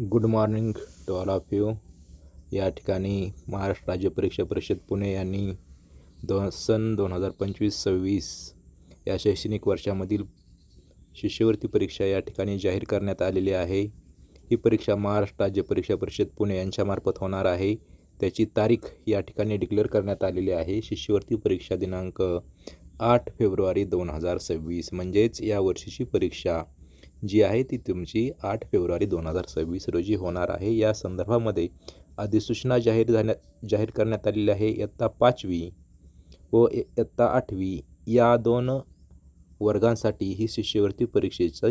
Good morning to all of you. या ठिकाणी महाराष्ट्र राज्य परीक्षा परिषद पुणे यांनी दोन सन दोन हजार पंचवीस सव्वीस या शैक्षणिक वर्षामधील शिष्यवृत्ती परीक्षा या ठिकाणी जाहीर करण्यात आलेली आहे. ही परीक्षा महाराष्ट्र राज्य परीक्षा परिषद पुणे यांच्यामार्फत होणार आहे. त्याची तारीख या ठिकाणी डिक्लेअर करण्यात आलेली आहे. शिष्यवृत्ती परीक्षा दिनांक आठ फेब्रुवारी दोन हजार सव्वीस. म्हणजेच या वर्षीची परीक्षा. जी आहे ती तुमची आठ फेब्रुवारी दोन हजार सव्वीस रोजी होणार आहे. या संदर्भामध्ये अधिसूचना जाहीर झाल्या जाहीर करण्यात आलेली आहे. इयत्ता पाचवी व इयत्ता आठवी या दोन वर्गांसाठी ही शिष्यवृत्ती परीक्षेचा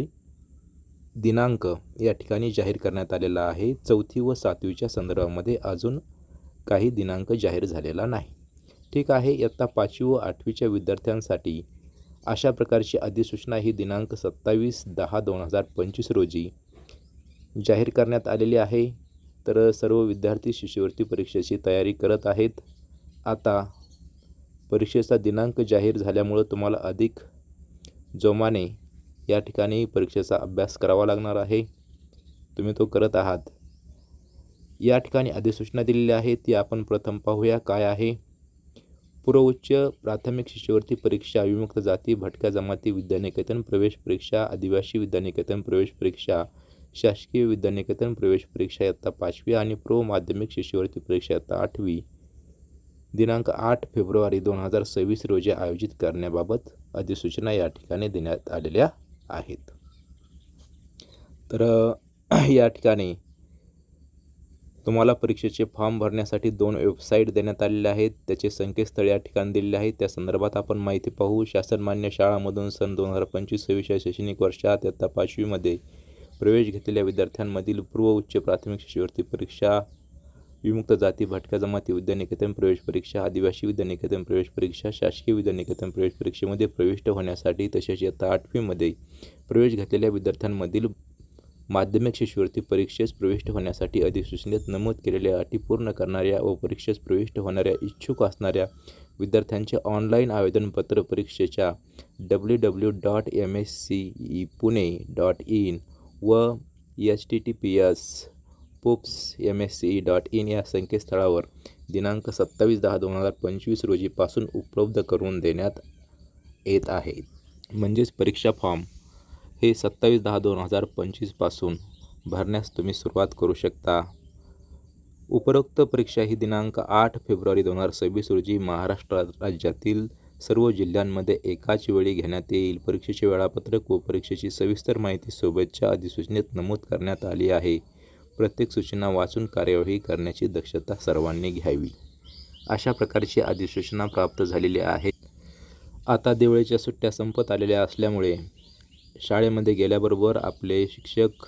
दिनांक या ठिकाणी जाहीर करण्यात आलेला आहे. चौथी व सातवीच्या संदर्भामध्ये अजून काही दिनांक जाहीर झालेला नाही. ठीक आहे. इयत्ता पाचवी व आठवीच्या विद्यार्थ्यांसाठी अशा प्रकारची अधिसूचना ही दिनांक सत्तावीस दहा दोन हजार पंचवीस रोजी जाहीर करण्यात आलेली आहे. तर सर्व विद्यार्थी शिष्यवृत्ती परीक्षेची तयारी करत आहेत. आता परीक्षेचा दिनांक जाहीर झाल्यामुळं तुम्हाला अधिक जोमाने या ठिकाणी परीक्षेचा अभ्यास करावा लागणार आहे. तुम्ही तो करत आहात. या ठिकाणी अधिसूचना दिलेली आहे. ती आपण प्रथम पाहूया. काय आहे? पूर्व उच्च प्राथमिक शिष्यवृत्ती परीक्षा विमुक्त जाती भटक्या जमाती विद्यानिकेतन प्रवेश परीक्षा आदिवासी विद्यानिकेतन प्रवेश परीक्षा शासकीय विद्यानिकेतन प्रवेश परीक्षा इयत्ता पाचवी आणि प्रो माध्यमिक शिष्यवृत्ती परीक्षा इयत्ता आठवी. दिनांक आठ फेब्रुवारी दोन हजार सव्वीस रोजी आयोजित करण्याबाबत अधिसूचना या ठिकाणी देण्यात आलेल्या आहेत. तर या ठिकाणी तुम्हाला परीक्षेचे फॉर्म भरण्यासाठी दोन वेबसाईट देण्यात आलेले आहेत. त्याचे संकेतस्थळ या ठिकाणी दिलेले आहे. त्या संदर्भात आपण माहिती पाहू. शासनमान्य शाळामधून सन दोन हजार पंचवीस सव्वीस या शैक्षणिक वर्षात इयत्ता पाचवीमध्ये प्रवेश घेतलेल्या विद्यार्थ्यांमधील पूर्व उच्च प्राथमिक शिष्यवृत्ती परीक्षा विमुक्त जाती भटक्या जमाती विद्यानिकेतन प्रवेश परीक्षा आदिवासी विद्यानिकेतन प्रवेश परीक्षा शासकीय विद्यानिकेतन प्रवेश परीक्षेमध्ये प्रविष्ट होण्यासाठी तसेच इयत्ता आठवीमध्ये प्रवेश घेतलेल्या विद्यार्थ्यांमधील माध्यमिक शिष्यवृत्ती परीक्षेस प्रविष्ट होण्यासाठी अधिसूचनेत नमूद केलेल्या अटी पूर्ण करणाऱ्या व परीक्षेस प्रविष्ट होणाऱ्या इच्छुक असणाऱ्या विद्यार्थ्यांचे ऑनलाईन आवेदनपत्र परीक्षेच्या W W dot M S C E Pune dot in व H T T P S पुप्स M S C E dot in या संकेतस्थळावर दिनांक सत्तावीस दहा दोन हजार पंचवीस रोजीपासून उपलब्ध करून देण्यात येत आहे. म्हणजेच परीक्षा फॉर्म हे सत्तावीस दहा दोन हजार पंचवीसपासून भरण्यास तुम्ही सुरुवात करू शकता. उपरोक्त परीक्षा ही दिनांक आठ फेब्रुवारी दोन हजार सव्वीस रोजी महाराष्ट्र राज्यातील सर्व जिल्ह्यांमध्ये एकाच वेळी घेण्यात येईल. परीक्षेचे वेळापत्रक व परीक्षेची सविस्तर माहिती सोबतच्या अधिसूचनेत नमूद करण्यात आली आहे. प्रत्येक सूचना वाचून कार्यवाही करण्याची दक्षता सर्वांनी घ्यावी. अशा प्रकारची अधिसूचना प्राप्त झालेली आहे. आता दिवाळीच्या सुट्ट्या संपत आलेल्या असल्यामुळे शाळेमध्ये गेल्याबरोबर आपले शिक्षक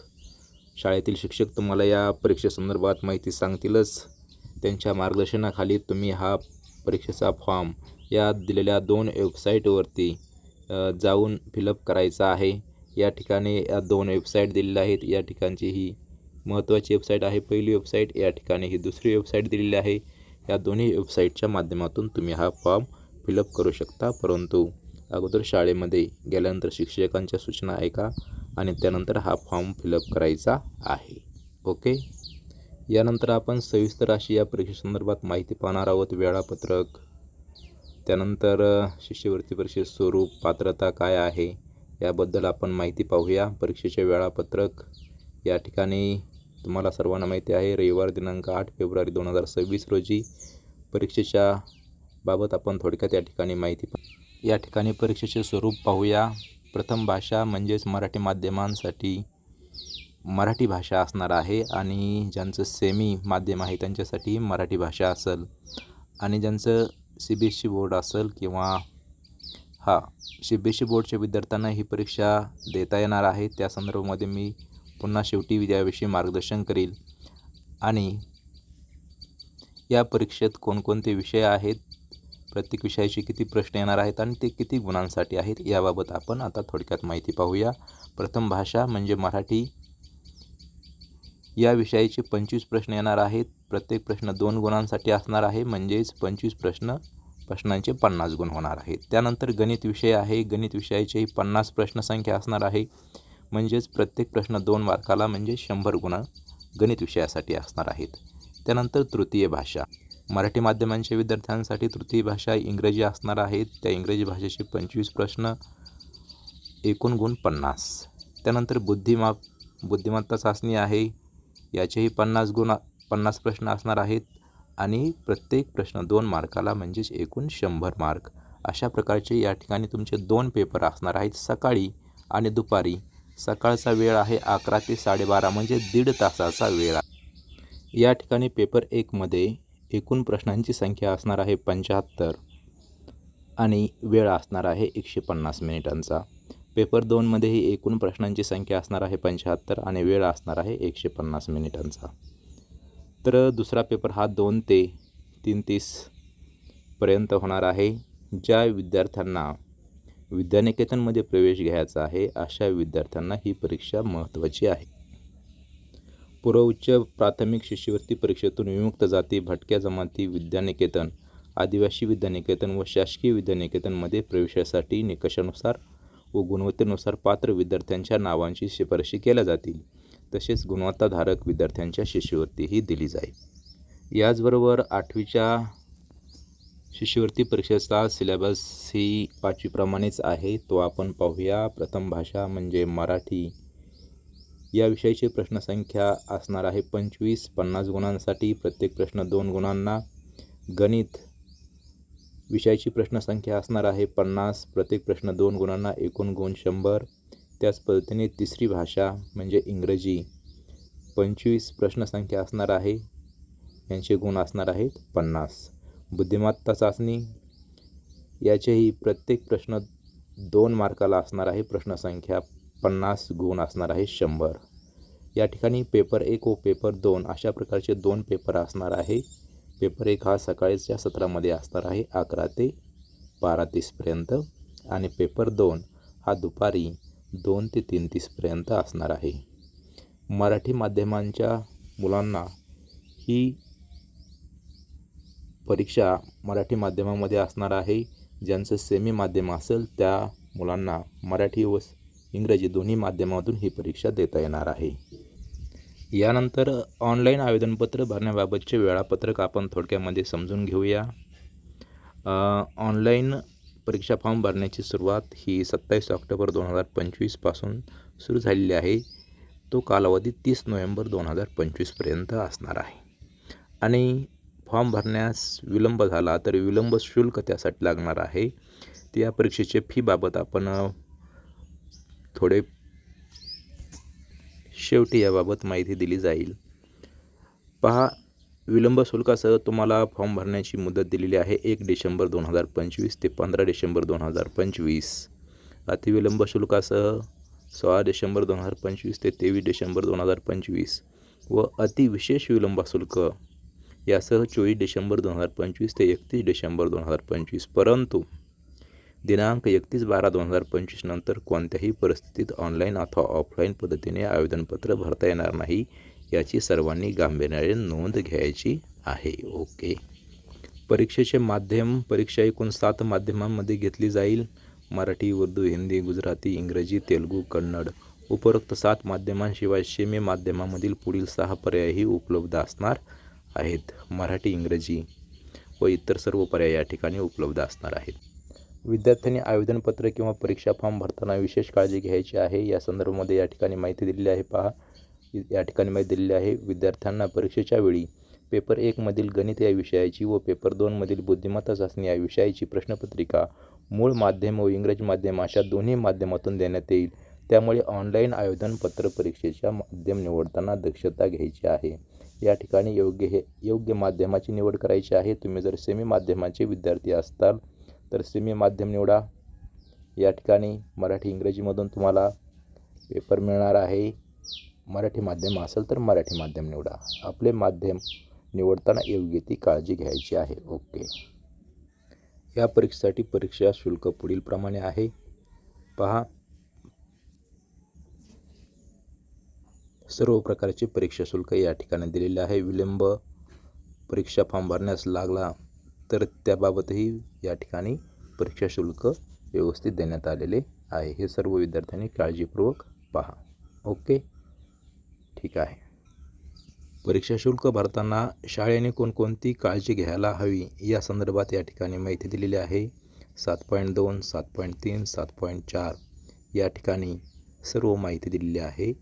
शाळेतील शिक्षक तुम्हाला या परीक्षेसंदर्भात माहिती सांगतीलच. त्यांच्या मार्गदर्शनाखाली तुम्ही हा परीक्षेचा फॉर्म या दिलेल्या दोन वेबसाईटवरती जाऊन फिलअप करायचा आहे. या ठिकाणी या दोन वेबसाईट दिलेल्या आहेत. या ठिकाणची ही महत्त्वाची वेबसाईट आहे. पहिली वेबसाईट या ठिकाणी ही दुसरी वेबसाईट दिलेली आहे. या दोन्ही वेबसाईटच्या माध्यमातून तुम्ही हा फॉर्म फिलअप करू शकता. परंतु अगोदर शाळेमध्ये गेल्यानंतर शिक्षकांच्या सूचना ऐका आणि त्यानंतर हा फॉर्म फिलअप करायचा आहे. ओके? यानंतर आपण सविस्तर अशी या परीक्षेसंदर्भात माहिती पाहणार आहोत. वेळापत्रक. त्यानंतर शिष्यवृत्ती परीक्षेत स्वरूप पात्रता काय आहे? याबद्दल आपण माहिती पाहूया. परीक्षेचे वेळापत्रक. या ठिकाणी तुम्हाला सर्वांना माहिती आहे रविवार दिनांक आठ फेब्रुवारी दोन हजार सव्वीस रोजी परीक्षेच्या बाबत आपण थोडक्यात या ठिकाणी माहिती पा या ठिकाणी परीक्षेचे स्वरूप पाहूया. प्रथम भाषा म्हणजेच मराठी माध्यमांसाठी मराठी भाषा असणार आहे आणि ज्यांचं सेमी माध्यम आहे त्यांच्यासाठी मराठी भाषा असेल. आणि ज्यांचं C B S C board असेल किंवा हा सी बी एस सी बोर्डच्या विद्यार्थ्यांना ही परीक्षा देता येणार आहे. त्या संदर्भामध्ये मी पुन्हा शेवटी याविषयी मार्गदर्शन करील. आणि या परीक्षेत कोणकोणते विषय आहेत प्रत्येक विषयाचे किती प्रश्न येणार आहेत आणि ते किती गुणांसाठी आहेत याबाबत आपण आता थोडक्यात माहिती पाहूया. प्रथम भाषा म्हणजे मराठी. या विषयाचे पंचवीस प्रश्न येणार आहेत. प्रत्येक प्रश्न दोन गुणांसाठी असणार आहे म्हणजेच पंचवीस प्रश्न प्रश्नांचे पन्नास गुण होणार आहेत. त्यानंतर गणित विषय आहे. गणित विषयाचेही पन्नास प्रश्नसंख्या असणार आहे म्हणजेच प्रत्येक प्रश्न दोन मार्काला म्हणजे शंभर गुण गणित विषयासाठी असणार आहेत. त्यानंतर तृतीय भाषा. मराठी माध्यमांच्या विद्यार्थ्यांसाठी तृतीय भाषा इंग्रजी असणार आहेत त्या इंग्रजी भाषेचे पंचवीस प्रश्न एकूण गुण पन्नास. त्यानंतर बुद्धिमा बुद्धिमत्ता चाचणी आहे. याचेही पन्नास गुण पन्नास प्रश्न असणार आहेत. आणि प्रत्येक प्रश्न दोन मार्काला म्हणजेच एकूण शंभर मार्क. अशा प्रकारचे या ठिकाणी तुमचे दोन पेपर असणार आहेत सकाळी आणि दुपारी. सकाळचा वेळ आहे अकरा ते साडेबारा म्हणजे दीड तासाचा वेळ आहे. या ठिकाणी पेपर एकमध्ये एकूण प्रश्नांची संख्या असणार आहे पंच्याहत्तर आणि वेळ असणार आहे एकशे पन्नास मिनिटांचा. पेपर दोनमध्येही एकूण प्रश्नांची संख्या असणार आहे पंच्याहत्तर आणि वेळ असणार आहे एकशे पन्नास मिनिटांचा. तर दुसरा पेपर हा दोन ते तीन तीसपर्यंत होणार आहे. ज्या विद्यार्थ्यांना विद्यानिकेतनमध्ये प्रवेश घ्यायचा आहे अशा विद्यार्थ्यांना ही परीक्षा महत्त्वाची आहे. पूर्व उच्च प्राथमिक शिष्यवृत्ती परीक्षेतून विमुक्त जाती भटक्या जमाती विद्यानिकेतन आदिवासी विद्यानिकेतन व शासकीय विद्यानिकेतनमध्ये प्रवेशासाठी निकषानुसार व गुणवत्तेनुसार पात्र विद्यार्थ्यांच्या नावांची शिफारशी केल्या जातील. तसेच गुणवत्ताधारक विद्यार्थ्यांच्या शिष्यवृत्तीही दिली जाईल. याचबरोबर आठवीच्या शिष्यवृत्ती परीक्षेचा सिलेबस ही पाचवीप्रमाणेच आहे. तो आपण पाहूया. प्रथम भाषा म्हणजे मराठी. या विषयाची प्रश्नसंख्या असणार आहे पंचवीस. पन्नास गुणांसाठी प्रत्येक प्रश्न दोन गुणांना. गणित विषयाची प्रश्नसंख्या असणार आहे पन्नास. प्रत्येक प्रश्न दोन गुणांना एकूण गुण शंभर. त्याच पद्धतीने तिसरी भाषा म्हणजे इंग्रजी. पंचवीस प्रश्नसंख्या असणार आहे. यांचे गुण असणार आहेत पन्नास. बुद्धिमत्ता चाचणी. याचेही प्रत्येक प्रश्न दोन मार्काला असणार आहे प्रश्नसंख्या. पन्नास गुण असणार आहे शंभर. या ठिकाणी पेपर एक व पेपर दोन अशा प्रकारचे दोन पेपर असणार आहे. पेपर एक हा सकाळीच्या सत्रामध्ये असणार आहे अकरा ते बारा तीसपर्यंत आणि पेपर दोन हा दुपारी दोन ते तीन तीसपर्यंत असणार आहे. मराठी माध्यमांच्या मुलांना ही परीक्षा मराठी माध्यमामध्ये असणार आहे. ज्यांचं सेमी माध्यम असेल त्या मुलांना मराठी व इंग्रजी दोन्ही माध्यमातून ही परीक्षा देता येणार आहे. यानंतर ऑनलाईन आवेदनपत्र भरण्याबाबतचे वेळापत्रक आपण थोडक्यामध्ये समजून घेऊया. ऑनलाईन परीक्षा फॉर्म भरण्याची सुरुवात ही सत्तावीस ऑक्टोबर दोन हजार पंचवीसपासून सुरू झालेली आहे. तो कालावधी तीस नोव्हेंबर दोन हजार पंचवीसपर्यंत असणार आहे. आणि फॉर्म भरण्यास विलंब झाला तर विलंब शुल्क त्यासाठी लागणार आहे. त्या या परीक्षेचे फीबाबत आपण थोडे शेवटी याबाबत माहिती दिली जाईल. पहा विलंब शुल्कासह तुम्हाला फॉर्म भरण्याची मुदत दिलेली आहे एक डिसेंबर दोन हजार पंचवीस ते पंधरा डिसेंबर दोन हजार पंचवीस. अतिविलंब शुल्कासह सोळा डिसेंबर दोन हजार पंचवीस ते तेवीस डिसेंबर दोन हजार पंचवीस व अतिविशेष विलंब शुल्क. यासह चोवीस डिसेंबर दोन हजार पंचवीस ते एकतीस डिसेंबर दोन हजार पंचवीस. परंतु दिनांक एकतीस बारा दोन हजार पंचवीस नंतर कोणत्याही परिस्थितीत ऑनलाईन अथवा ऑफलाईन पद्धतीने आवेदनपत्र भरता येणार नाही याची सर्वांनी गांभीर्याने नोंद घ्यायची आहे. ओके. परीक्षेचे माध्यम परीक्षा एकूण सात माध्यमांमध्ये घेतली जाईल. मराठी उर्दू हिंदी गुजराती इंग्रजी तेलुगू कन्नड उपरोक्त सात माध्यमांशिवाय शेमी माध्यमामधील पुढील सहा पर्यायही उपलब्ध असणार आहेत. मराठी इंग्रजी व इतर सर्व पर्याय या ठिकाणी उपलब्ध असणार आहेत. विद्यार्थ्यांनी आवेदनपत्र किंवा परीक्षा फॉर्म भरताना विशेष काळजी घ्यायची आहे. या संदर्भामध्ये या ठिकाणी माहिती दिलेली आहे. पहा. या ठिकाणी माहिती दिलेली आहे. विद्यार्थ्यांना परीक्षेच्या वेळी पेपर एकमधील गणित या विषयाची व पेपर दोनमधील बुद्धिमत्ता चाचणी या विषयाची प्रश्नपत्रिका मूळ माध्यम व इंग्रजी माध्यम अशा दोन्ही माध्यमातून देण्यात येईल. त्यामुळे ऑनलाईन आवेदनपत्र परीक्षेच्या माध्यम निवडताना दक्षता घ्यायची आहे. या ठिकाणी योग्य हे योग्य माध्यमाची निवड करायची आहे. तुम्ही जर सेमी माध्यमाचे विद्यार्थी असताल तर सेमी माध्यम निवडा. या ठिकाणी मराठी इंग्रजीमधून तुम्हाला पेपर मिळणार आहे. मराठी माध्यम असेल तर मराठी माध्यम निवडा. आपले माध्यम निवडताना योग्य ती काळजी घ्यायची आहे. ओके. या परीक्षेसाठी परीक्षा शुल्क पुढीलप्रमाणे आहे. पहा. सर्व प्रकारचे परीक्षा शुल्क या ठिकाणी दिलेले आहे. विलंब परीक्षा फॉर्म भरण्यास लागला. तर त्याबाबतही या ठिकाणी परीक्षा शुल्क व्यवस्थित देण्यात आलेले आहे. हे सर्व विद्यार्थ्यांनी काळजीपूर्वक पहा. ओके? ठीक आहे. परीक्षा शुल्क भरताना शाळेने कोणकोणती काळजी घ्यायला हवी या संदर्भात या ठिकाणी माहिती दिलेली आहे. सात पॉईंट दोन सात पॉईंट तीन सात पॉईंट चार या ठिकाणी सर्व माहिती दिलेली आहे.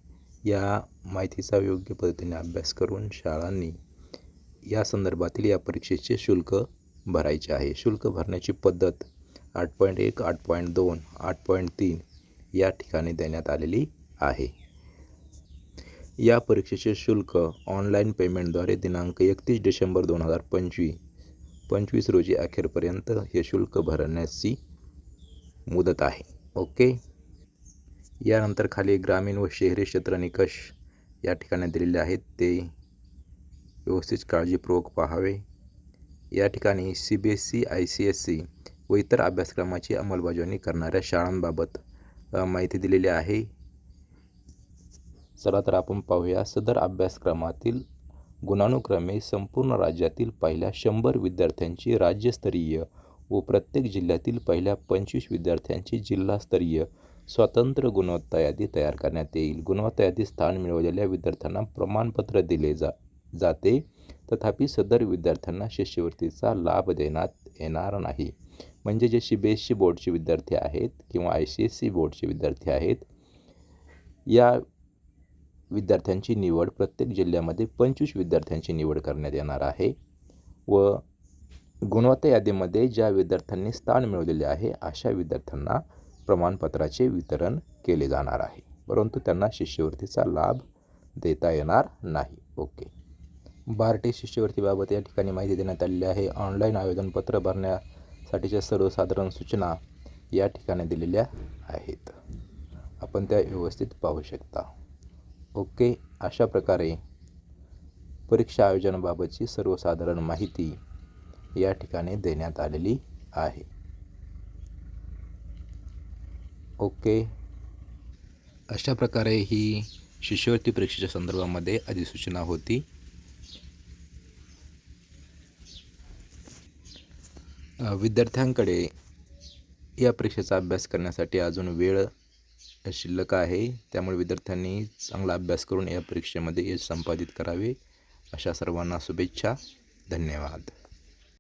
या माहितीचा योग्य पद्धतीने अभ्यास करून शाळांनी या संदर्भातील या परीक्षेचे शुल्क भरायचे आहे. शुल्क भरण्याची पद्धत आठ पॉईंट एक आठ पॉईंट दोन आठ पॉईंट तीन या ठिकाणी देण्यात आलेली आहे. या परीक्षेचे शुल्क ऑनलाईन पेमेंटद्वारे दिनांक एकतीस डिसेंबर दोन हजार पंचवीस पंचवीस रोजी अखेरपर्यंत हे शुल्क भरण्याची मुदत आहे. ओके? यानंतर खाली ग्रामीण व शहरी क्षेत्र निकष या ठिकाणी दिलेले आहेत. ते व्यवस्थित काळजीपूर्वक पाहावे. या ठिकाणी C B S C I C S C व इतर अभ्यासक्रमाची अंमलबजावणी करणाऱ्या शाळांबाबत माहिती दिलेली आहे. चला तर आपण पाहूया. सदर अभ्यासक्रमातील गुणानुक्रमे संपूर्ण राज्यातील पहिल्या शंभर विद्यार्थ्यांची राज्यस्तरीय व प्रत्येक जिल्ह्यातील पहिल्या पंचवीस विद्यार्थ्यांची जिल्हास्तरीय स्वतंत्र गुणवत्ता यादी तयार करण्यात येईल. गुणवत्ता यादी स्थान मिळवलेल्या विद्यार्थ्यांना प्रमाणपत्र दिले जा जाते. तथापि सदर विद्यार्थ्यांना शिष्यवृत्तीचा लाभ देण्यात येणार नाही. म्हणजे जे सी बी एस सी बोर्डचे विद्यार्थी आहेत किंवा आय सी एस सी बोर्डचे विद्यार्थी आहेत या विद्यार्थ्यांची निवड प्रत्येक जिल्ह्यामध्ये पंचवीस विद्यार्थ्यांची निवड करण्यात येणार आहे व गुणवत्ता यादीमध्ये ज्या विद्यार्थ्यांनी स्थान मिळवलेले आहे अशा विद्यार्थ्यांना प्रमाणपत्राचे वितरण केले जाणार आहे. परंतु त्यांना शिष्यवृत्तीचा लाभ देता येणार नाही. ओके. बार्टी शिष्यवृत्तीबाबत या ठिकाणी माहिती देण्यात आलेली आहे. ऑनलाईन आवेदनपत्र भरण्यासाठीच्या सर्वसाधारण सूचना या ठिकाणी दिलेल्या आहेत. आपण त्या व्यवस्थित पाहू शकता. ओके अशा प्रकारे परीक्षा आयोजनाबाबतची सर्वसाधारण माहिती या ठिकाणी देण्यात आलेली आहे. ओके अशा प्रकारे ही शिष्यवृत्ती परीक्षेच्या संदर्भामध्ये अधिसूचना होती. विद्यार्थ्यांकडे या परीक्षेचा अभ्यास करण्यासाठी अजून वेळ शिल्लक आहे. त्यामुळे विद्यार्थ्यांनी चांगला अभ्यास करून या परीक्षेमध्ये यश संपादित करावे. अशा सर्वांना शुभेच्छा. धन्यवाद.